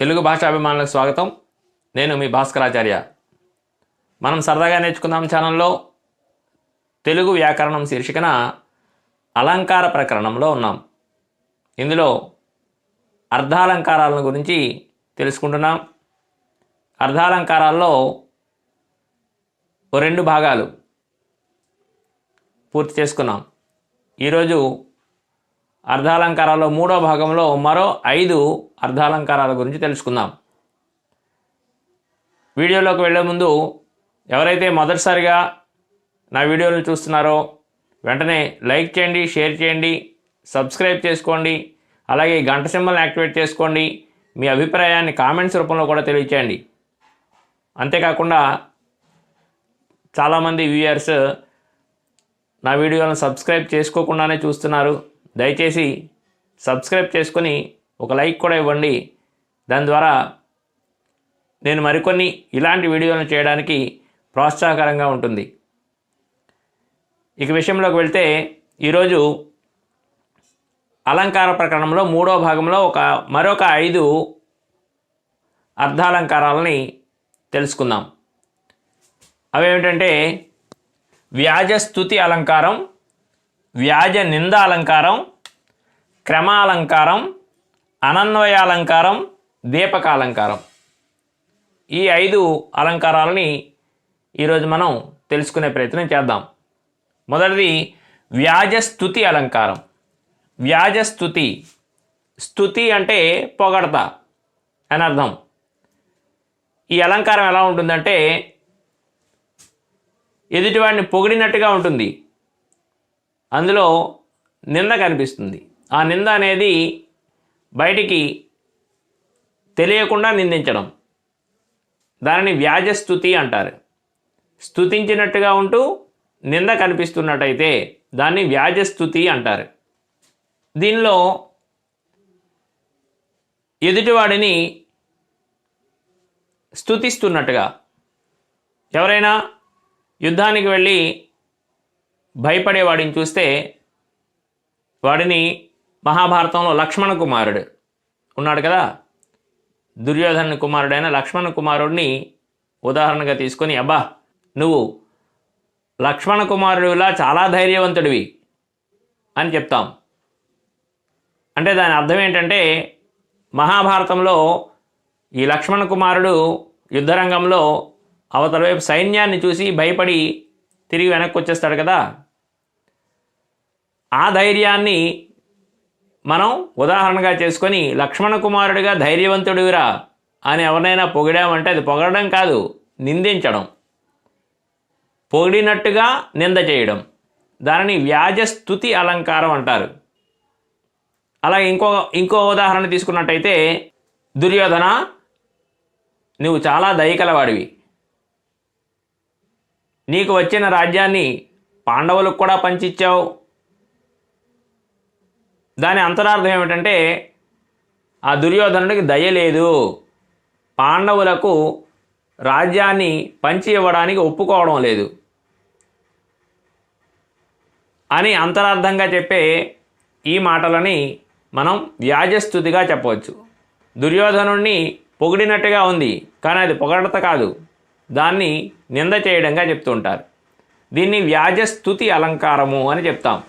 తెలుగు భాషాభిమానులకు స్వాగతం. నేను మీ భాస్కరాచార్య మనం సరదాగా నేర్చుకుందాం ఛానల్లో తెలుగు వ్యాకరణం శీర్షికన అలంకార ప్రకరణంలో ఉన్నాం. ఇందులో అర్ధాలంకారాలను గురించి తెలుసుకుంటున్నాం. అర్ధాలంకారాల్లో ఓ రెండు భాగాలు పూర్తి చేసుకున్నాం. ఈరోజు అర్ధాలంకారాల్లో మూడో భాగంలో మరో ఐదు అర్ధాలంకారాల గురించి తెలుసుకుందాం. వీడియోలోకి వెళ్ళే ముందు ఎవరైతే మొదటిసారిగా నా వీడియోలను చూస్తున్నారో వెంటనే లైక్ చేయండి షేర్ చేయండి సబ్స్క్రైబ్ చేసుకోండి అలాగే గంట సింబల్ని యాక్టివేట్ చేసుకోండి మీ అభిప్రాయాన్ని కామెంట్స్ రూపంలో కూడా తెలియచేయండి. అంతేకాకుండా చాలామంది వ్యూయర్స్ నా వీడియోలను సబ్స్క్రైబ్ చేసుకోకుండానే చూస్తున్నారు. దయచేసి సబ్స్క్రైబ్ చేసుకొని ఒక లైక్ కూడా ఇవ్వండి. దాని ద్వారా నేను మరికొన్ని ఇలాంటి వీడియోలను చేయడానికి ప్రోత్సాహకరంగా ఉంటుంది. ఇక విషయంలోకి వెళ్తే ఈరోజు అలంకార ప్రకరణంలో మూడో భాగంలో ఒక మరొక ఐదు అర్ధాలంకారాలని తెలుసుకుందాం. అవేమిటంటే వ్యాజస్థుతి అలంకారం వ్యాజ నింద అలంకారం క్రమాలంకారం అనన్వయాలంకారం దీపకాలంకారం ఈ ఐదు అలంకారాలని ఈరోజు మనం తెలుసుకునే ప్రయత్నం చేద్దాం. మొదటిది వ్యాజ స్థుతి అలంకారం. వ్యాజస్థుతి స్థుతి అంటే పొగడత అని అర్థం. ఈ అలంకారం ఎలా ఉంటుందంటే ఎదుటివాడిని పొగిడినట్టుగా ఉంటుంది. అందులో నింద కనిపిస్తుంది. ఆ నింద అనేది బయటికి తెలియకుండా నిందించడం. దానిని వ్యాజస్థుతి అంటారు. స్థుతించినట్టుగా ఉంటూ నింద కనిపిస్తున్నట్టయితే దాన్ని వ్యాజస్థుతి అంటారు. దీనిలో ఎదుటివాడిని స్థుతిస్తున్నట్టుగా ఎవరైనా యుద్ధానికి వెళ్ళి భయపడేవాడిని చూస్తే వాడిని మహాభారతంలో లక్ష్మణ కుమారుడు ఉన్నాడు కదా? దుర్యోధన కుమారుడైన లక్ష్మణ కుమారుడిని ఉదాహరణగా తీసుకొని అబ్బా నువ్వు లక్ష్మణ కుమారుడిలా చాలా ధైర్యవంతుడివి అని చెప్తాం. అంటే దాని అర్థం ఏంటంటే మహాభారతంలో ఈ లక్ష్మణ కుమారుడు యుద్ధరంగంలో అవతల వైపు సైన్యాన్ని చూసి భయపడి తిరిగి వెనక్కి వచ్చేస్తాడు కదా? ఆ ధైర్యాన్ని మనం ఉదాహరణగా చేసుకొని లక్ష్మణ కుమారుడిగా ధైర్యవంతుడివిరా అని ఎవరినైనా పొగిడామంటే అది పొగడడం కాదు నిందించడం. పొగిడినట్టుగా నింద చేయడం. దానిని వ్యాజస్థుతి అలంకారం అంటారు. అలాగే ఇంకో ఇంకో ఉదాహరణ తీసుకున్నట్టయితే దుర్యోధన నువ్వు చాలా దయకలవాడివి. నీకు వచ్చిన రాజ్యాన్ని పాండవులకు కూడా పంచిచ్చావు. దాని అంతరార్థం ఏమిటంటే ఆ దుర్యోధనుడికి దయ లేదు. పాండవులకు రాజ్యాన్ని పంచి ఇవ్వడానికి ఒప్పుకోవడం లేదు. అని అంతరార్థంగా చెప్పే ఈ మాటలని మనం వ్యాజస్థుతిగా చెప్పవచ్చు. దుర్యోధనుణ్ణి పొగిడినట్టుగా ఉంది కానీ అది పొగడత కాదు. దాన్ని నింద చేయడంగా చెప్తుంటారు దీన్ని వ్యాజస్థుతి అలంకారము అని చెప్తాం.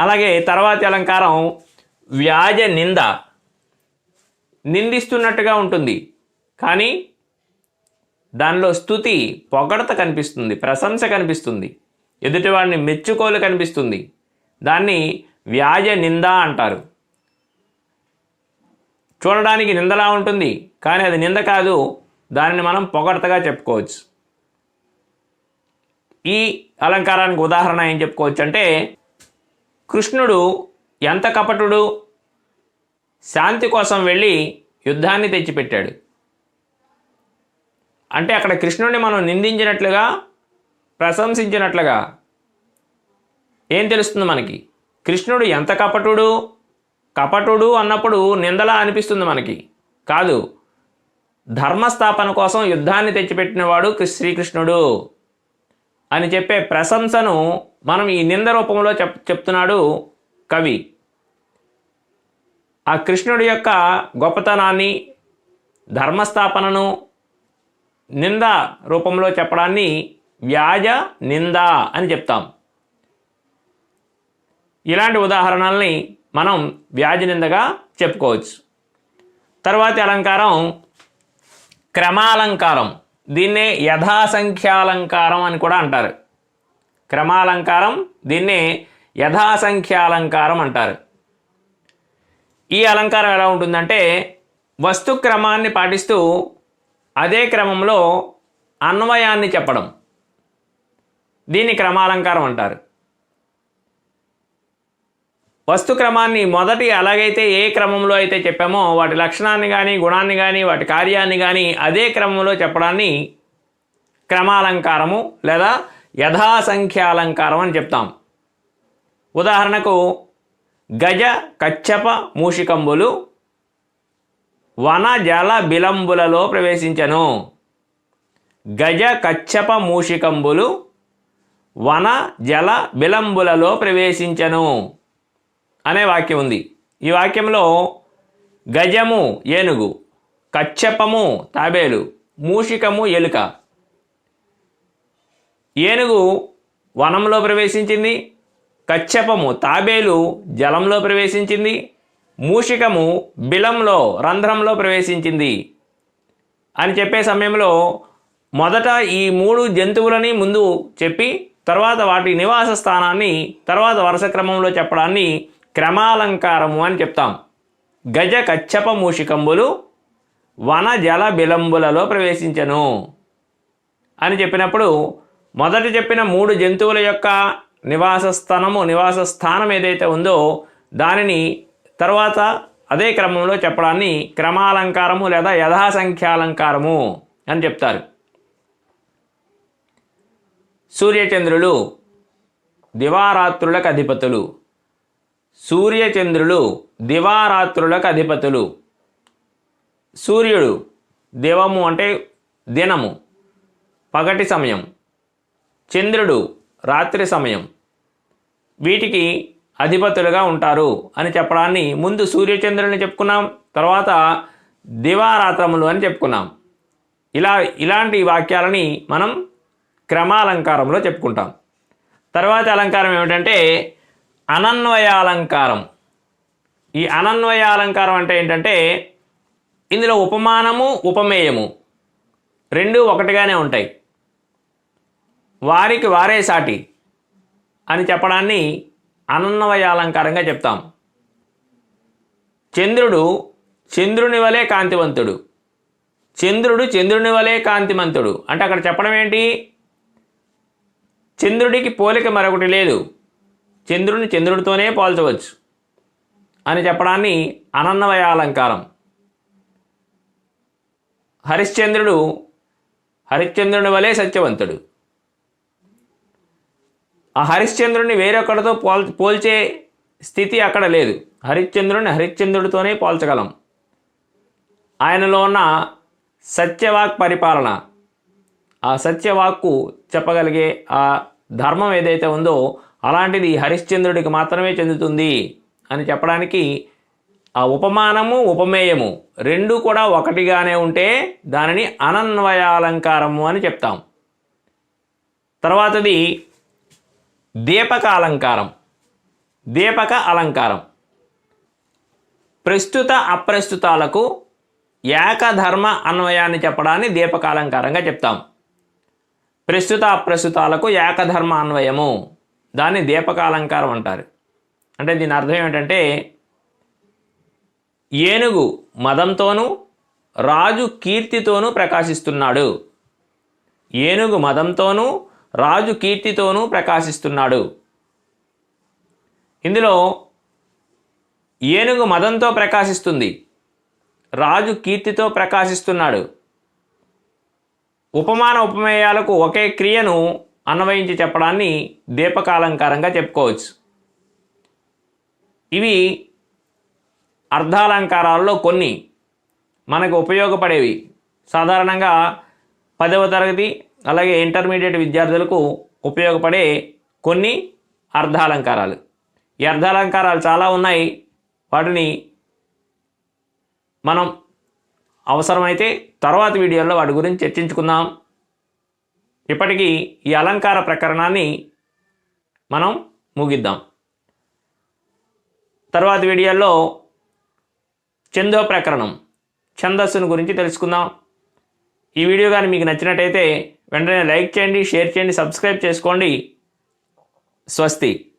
అలాగే తర్వాతి అలంకారం వ్యాజ నింద. నిందిస్తున్నట్టుగా ఉంటుంది. కానీ దానిలో స్థుతి పొగడత కనిపిస్తుంది ప్రశంస కనిపిస్తుంది ఎదుటివాడిని మెచ్చుకోలు కనిపిస్తుంది. దాన్ని వ్యాజ నింద అంటారు. చూడడానికి నిందలా ఉంటుంది కానీ అది నింద కాదు దానిని మనం పొగడతగా చెప్పుకోవచ్చు. ఈ అలంకారానికి ఉదాహరణ ఏం చెప్పుకోవచ్చు అంటే కృష్ణుడు ఎంత కపటుడు శాంతి కోసం వెళ్ళి యుద్ధాన్ని తెచ్చిపెట్టాడు. అంటే అక్కడ కృష్ణుడిని మనం నిందించినట్లుగా ప్రశంసించినట్లుగా ఏం తెలుస్తుంది మనకి? కృష్ణుడు ఎంత కపటుడు కపటుడు అన్నప్పుడు నిందలా అనిపిస్తుంది మనకి. కాదు ధర్మస్థాపన కోసం యుద్ధాన్ని తెచ్చిపెట్టినవాడు శ్రీకృష్ణుడు. అని చెప్పే ప్రశంసను మనం ఈ నింద రూపంలో చెప్ చెప్తున్నాడు కవి. ఆ కృష్ణుడి యొక్క గొప్పతనాన్ని ధర్మస్థాపనను నింద రూపంలో చెప్పడాన్ని వ్యాజ నింద అని చెప్తాం. ఇలాంటి ఉదాహరణల్ని మనం వ్యాజ నిందగా చెప్పుకోవచ్చు. తర్వాతి అలంకారం క్రమాలంకారం. దీన్నే యథాసంఖ్యాలంకారం అని కూడా అంటారు. క్రమాలంకారం దీన్నే యథాసంఖ్యాలంకారం అంటారు. ఈ అలంకారం ఎలా ఉంటుందంటే వస్తు క్రమాన్ని పాటిస్తూ అదే క్రమంలో అన్వయాన్ని చెప్పడం. దీన్ని క్రమాలంకారం అంటారు. వస్తు క్రమాన్ని మొదటి అలాగైతే ఏ క్రమంలో అయితే చెప్పామో వాటి లక్షణాన్ని కానీ గుణాన్ని కానీ వాటి కార్యాన్ని కానీ అదే క్రమంలో చెప్పడాన్ని క్రమాలంకారము లేదా యథాసంఖ్యాలంకారం అని చెప్తాం. ఉదాహరణకు గజ కచ్చప మూషికంబులు వన జల బిలంబులలో ప్రవేశించను. గజ కచ్చప మూషికంబులు వన జల బిలంబులలో ప్రవేశించను. అనే వాక్యం ఉంది. ఈ వాక్యంలో గజము ఏనుగు కచ్చపము తాబేలు మూషికము ఎలుక. ఏనుగు వనంలో ప్రవేశించింది కచ్చపము తాబేలు జలంలో ప్రవేశించింది మూషికము బిలంలో రంధ్రంలో ప్రవేశించింది. అని చెప్పే సమయంలో మొదట ఈ మూడు జంతువులని ముందు చెప్పి తర్వాత వాటి నివాస స్థానాన్ని తర్వాత వరుస క్రమంలో చెప్పడాన్ని క్రమాలంకారము అని చెప్తాం. గజ కచ్చప మూషికంబులు వన జల బిలంబులలో ప్రవేశించను అని చెప్పినప్పుడు మొదట చెప్పిన మూడు జంతువుల యొక్క నివాస స్థానము నివాస స్థానం ఏదైతే ఉందో దానిని తర్వాత అదే క్రమంలో చెప్పడాన్ని క్రమాలంకారము లేదా యథాసంఖ్యాలంకారము అని చెప్తారు. సూర్యచంద్రులు దివారాత్రులకు అధిపతులు. సూర్యచంద్రులు దివారాత్రులకు అధిపతులు. సూర్యుడు దివము అంటే దినము పగటి సమయం. చంద్రుడు రాత్రి సమయం. వీటికి అధిపతులుగా ఉంటారు అని చెప్పడాన్ని ముందు సూర్యచంద్రుని చెప్పుకున్నాం తర్వాత దివారాత్రములు అని చెప్పుకున్నాం. ఇలా ఇలాంటి వాక్యాలని మనం క్రమాలంకారంలో చెప్పుకుంటాం. తర్వాత అలంకారం ఏమిటంటే అనన్వయాలంకారం. ఈ అనన్వయాలంకారం అంటే ఏంటంటే ఇందులో ఉపమానము ఉపమేయము రెండు ఒకటిగానే ఉంటాయి. వారికి వారే సాటి అని చెప్పడాన్ని అనన్వయాలంకారంగా చెప్తాం. చంద్రుడు చంద్రుని వలె కాంతివంతుడు. చంద్రుడు చంద్రుని వలె కాంతిమంతుడు. అంటే అక్కడ చెప్పడం ఏంటి చంద్రుడికి పోలిక మరొకటి లేదు. చంద్రుడిని చంద్రుడితోనే పోల్చవచ్చు అని చెప్పడాన్ని అనన్వయాలంకారం. హరిశ్చంద్రుడు హరిశ్చంద్రుని వలె సత్యవంతుడు. ఆ హరిశ్చంద్రుని వేరొకరితో పోల్ పోల్చే స్థితి అక్కడ లేదు. హరిశ్చంద్రుని హరిశ్చంద్రుడితోనే పోల్చగలం. ఆయనలో ఉన్న సత్యవాక్ పరిపాలన ఆ సత్యవాక్కు చెప్పగలిగే ఆ ధర్మం ఏదైతే ఉందో అలాంటిది హరిశ్చంద్రుడికి మాత్రమే చెందుతుంది అని చెప్పడానికి ఆ ఉపమానము ఉపమేయము రెండు కూడా ఒకటిగానే ఉంటే దానిని అనన్వయాలంకారము అని చెప్తాం. తర్వాతది దీపక అలంకారం దీపక అలంకారం. ప్రస్తుత అప్రస్తుతాలకు ఏకధర్మ అన్వయాన్ని చెప్పడాన్ని దీపక అలంకారంగా చెప్తాం. ప్రస్తుత అప్రస్తుతాలకు ఏకధర్మ అన్వయము. దాన్ని దీపకాలంకారం అంటారు. అంటే దీని అర్థం ఏమిటంటే ఏనుగు మదంతోనూ రాజు కీర్తితోనూ ప్రకాశిస్తున్నాడు. ఏనుగు మదంతోనూ రాజు కీర్తితోనూ ప్రకాశిస్తున్నాడు. ఇందులో ఏనుగు మదంతో ప్రకాశిస్తుంది రాజు కీర్తితో ప్రకాశిస్తున్నాడు. ఉపమాన ఉపమేయాలకు ఒకే క్రియను అన్వయించి చెప్పడాన్ని దీపకాలంకారంగా చెప్పుకోవచ్చు. ఇవి అర్ధాలంకారాల్లో కొన్ని. మనకు ఉపయోగపడేవి. సాధారణంగా పదవ తరగతి అలాగే ఇంటర్మీడియట్ విద్యార్థులకు ఉపయోగపడే కొన్ని అర్ధాలంకారాలు. ఈ అర్ధాలంకారాలు చాలా ఉన్నాయి. వాటిని మనం అవసరమైతే తర్వాత వీడియోలో వాటి గురించి చర్చించుకుందాం. ఇప్పటికీ ఈ అలంకార ప్రకరణాన్ని మనం ముగిద్దాం. తర్వాత వీడియోలో చందో ప్రకరణం ఛందస్సును గురించి తెలుసుకుందాం. ఈ వీడియో కానీ మీకు నచ్చినట్టయితే వెంటనే లైక్ చేయండి షేర్ చేయండి సబ్స్క్రైబ్ చేసుకోండి. స్వస్తి.